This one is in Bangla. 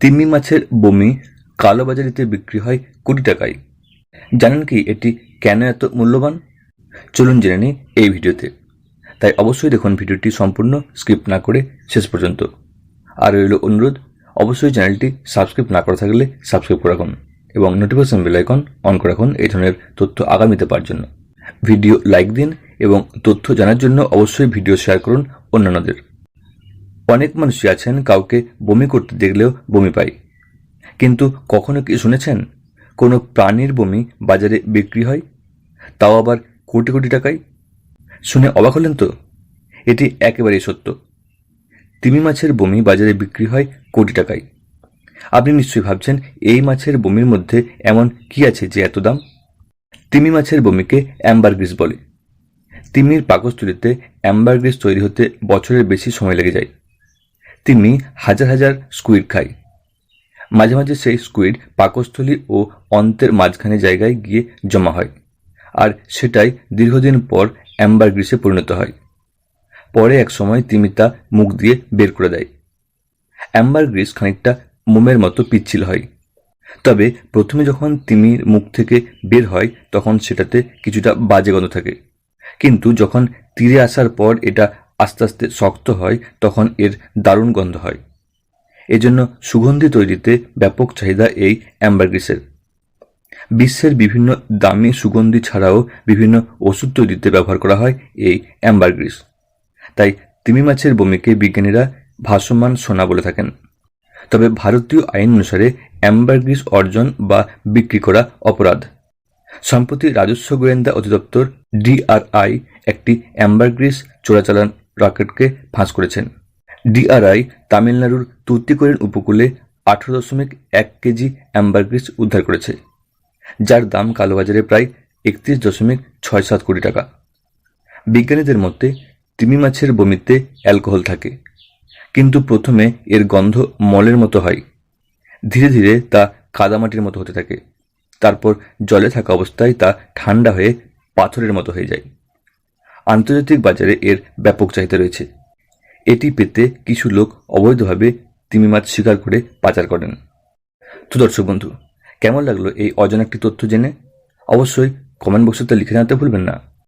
তিমি মাছের বমি কালোবাজারিতে বিক্রি হয় কোটি টাকায়। জানেন কি এটি কেন এত মূল্যবান? চলুন জেনে নিই এই ভিডিওতে। তাই অবশ্যই দেখুন ভিডিওটি সম্পূর্ণ স্কিপ না করে শেষ পর্যন্ত। আর রইল অনুরোধ, অবশ্যই চ্যানেলটি সাবস্ক্রাইব না করা থাকলে সাবস্ক্রাইব করে রাখুন এবং নোটিফিকেশন বেল আইকন অন করে রাখুন এই ধরনের তথ্য আগামীতে পাওয়ার জন্য। ভিডিও লাইক দিন এবং তথ্য জানার জন্য অবশ্যই ভিডিও শেয়ার করুন অন্যান্যদের। অনেক মানুষই আছেন কাউকে বমি করতে দেখলেও বমি পাই। কিন্তু কখনো কি শুনেছেন? কোনো প্রাণীর বমি বাজারে বিক্রি হয়? তাও আবার কোটি কোটি টাকায়? শুনে অবাক হলেন তো? এটি একেবারেই সত্য। তিমি মাছের বমি বাজারে বিক্রি হয় কোটি টাকায়। আপনি নিশ্চয়ই ভাবছেন, এই মাছের বমির মধ্যে এমন কি আছে যে এত দাম? তিমি মাছের বমিকে অ্যাম্বারগ্রিস বলে। তিমির পাকস্থলীতে অ্যাম্বারগ্রিস তৈরি হতে বছরের বেশি সময় লেগে যায়। তিমি হাজার হাজার স্কুইড খায়। মাঝে মাঝে সেই স্কুইড পাকস্থলী ও অন্তের মাঝখানে জায়গায় গিয়ে জমা হয় আর সেটাই দীর্ঘদিন পর অ্যাম্বার গ্রিসে পরিণত হয়। পরে এক সময় তিমি তা মুখ দিয়ে বের করে দেয়। অ্যাম্বার গ্রিস খানিকটা মোমের মতো পিচ্ছিল হয়। তবে প্রথমে যখন তিমির মুখ থেকে বের হয়, তখন সেটাতে কিছুটা বাজে গন্ধ থাকে। কিন্তু যখন তীরে আসার পর এটা আস্তে আস্তে শক্ত হয়, তখন এর দারুণ গন্ধ হয়। এজন্য সুগন্ধি তৈরিতে ব্যাপক চাহিদা এই অ্যাম্বারগ্রিসের। বিশ্বের বিভিন্ন দামি সুগন্ধি ছাড়াও বিভিন্ন ওষুধ তৈরিতে ব্যবহার করা হয় এই অ্যাম্বারগ্রিস। তাই তিমি মাছের বমিকে বিজ্ঞানীরা ভাসমান সোনা বলে থাকেন। তবে ভারতীয় আইন অনুসারে অ্যাম্বারগ্রিস অর্জন বা বিক্রি করা অপরাধ। সম্প্রতি রাজস্ব গোয়েন্দা অধিদপ্তর ডিআরআই একটি অ্যাম্বারগ্রিস চোরাচালান রকেটকে ফাঁস করেছেন। ডিআরআই তামিলনাড়ুর তুতিকোরিন উপকূলে আঠারো দশমিক এক কেজি অ্যাম্বারগ্রিস উদ্ধার করেছে, যার দাম কালোবাজারে প্রায় একত্রিশ দশমিক ছয় সাত কোটি টাকা। বিজ্ঞানীদের মতে, তিমি মাছের বমিতে অ্যালকোহল থাকে, কিন্তু প্রথমে এর গন্ধ মলের মতো হয়। ধীরে ধীরে তা কাদামাটির মতো হতে থাকে, তারপর জলে থাকা অবস্থায় তা ঠান্ডা হয়ে পাথরের মতো হয়ে যায়। আন্তর্জাতিক বাজারে এর ব্যাপক চাহিদা রয়েছে। এটি পেতে কিছু লোক অবৈধভাবে তিমি মাছ শিকার করে পাচার করেন। তো দর্শক বন্ধু, কেমন লাগল এই অজানা একটি তথ্য জেনে? অবশ্যই কমেন্ট বক্সে তা লিখে জানাতে ভুলবেন না।